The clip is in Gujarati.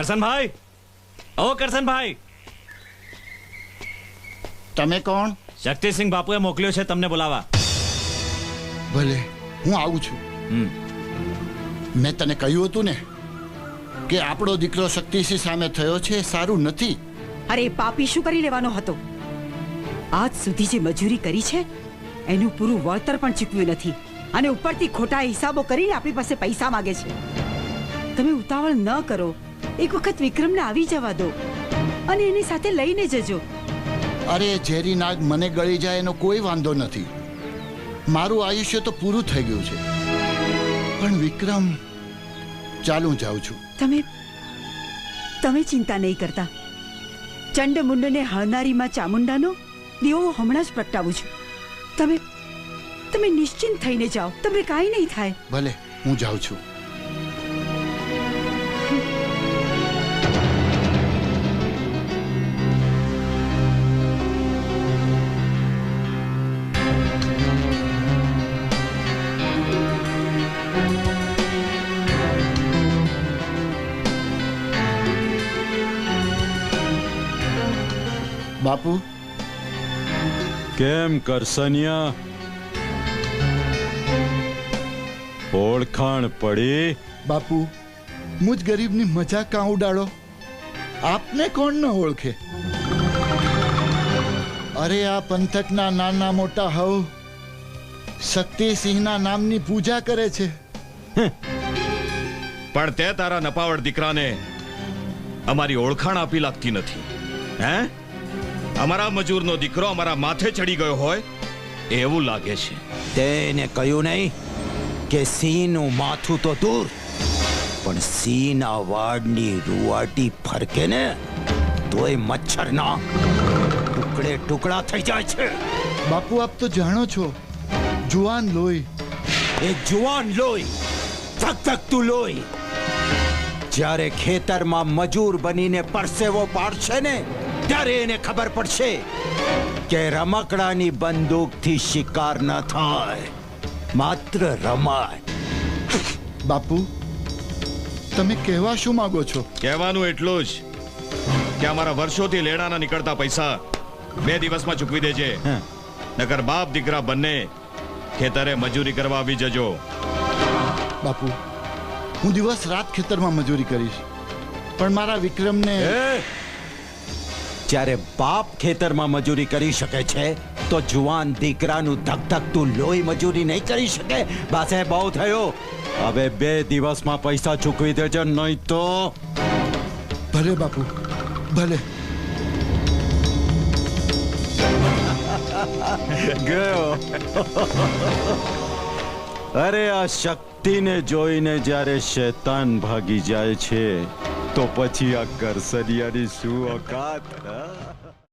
કરસનભાઈ ઓ કરશનભાઈ. તમે કોણ? શક્તિસિંહ બાપુએ મોકલ્યો છે તમને બોલાવા ભલે હું આવું છું. મેં તને કહ્યું હતું ને કે આપણો દીકરો શક્તિસિંહ સામે થયો છે સારું નથી. અરે પાપી શું કરી લેવાનો હતો? આજ સુધી જે મજૂરી કરી છે એનું પૂરું વળતર પણ ચૂકવ્યું નથી. અને ઉપરથી ખોટા હિસાબો કરીને આપણી પાસે પૈસા માંગે છે. તમે ઉતાવળ ન કરો. એક વખત વિક્રમને આવી જવા દો અને એની સાથે લઈને જજો. અરે ઝેરી નાગ મને ગળી જાય એનો કોઈ વાંધો નથી. મારું આયુષ્ય તો પૂરું થઈ ગયું છે. પણ વિક્રમ ચાલ હું જાઉં છું. તમે તમે ચિંતા નહીં કરતા. ચંડમુંડને હળનારીમાં ચામુંડાનો દીવો હમણાં જ પ્રગટાવું છું. તમે તમે નિશ્ચિંત થઈને જાઓ. તમને કાંઈ નહીં થાય. ભલે હું જાઉં છું. બાપુ? કેમ કરસનિયા? ઓળખાણ પડી? બાપુ મુજ ગરીબની મજા કાં ઉડાડો? આપને કોણ ન ઓળખે? અરે આ પંથકના નાના મોટા હવ શક્તિસિંહના નામની પૂજા કરે છે. પણ તે તારા નપાવડ દીકરાને અમારી ઓળખાણ આપી લાગતી નથી. હે? અમારા મજૂરનો દીકરો અમારા માથે ચડી ગયો હોય એવું લાગે છે. તેને કહ્યું નહીં કે સિંહનું માથું તો દૂર પણ સિંહના વાડની રૂવાટી ફરકે ને તોય મચ્છરના ટુકડે ટુકડા થઈ જાય છે. બાપુ આપ તો જાણો છો જુવાન લોહી. એ જુવાન લોહી ધગધગતું લોહી. જ્યારે ખેતરમાં મજૂર બનીને પરસેવો પાડશે ને ત્યારે એને ખબર પડશે કે રમકડાની બંદૂકથી શિકાર ન થાય. માત્ર રમાય. બાપુ તમે કહેવા શું માંગો છો? કહેવાનું એટલું જ કે અમારા વર્ષોથી લેણાના નીકળતા પૈસા બે દિવસમાં ચૂકવી દેજે. હં. નકર બાપ દીકરા બંને ખેતરે મજૂરી કરવા આવી જજો. બાપુ હું દિવસ રાત ખેતરમાં મજૂરી કરીશ. પણ મારા વિક્રમને જ્યારે બાપ ખેતરમાં મજૂરી કરી શકે છે તો જુવાન દીકરાનું ધકધકતું લોહી મજૂરી નહીં કરી શકે. બાસે બહુ થયો. હવે બે દિવસમાં પૈસા ચૂકવી દેજો નહીં તો? ભલે બાપુ ભલે. ગયો. અરે આ શક્તિને જોઈને જ્યારે શેતાન ભાગી જાય છે તો પછી આ કરસરિયાની શું ઓકાત?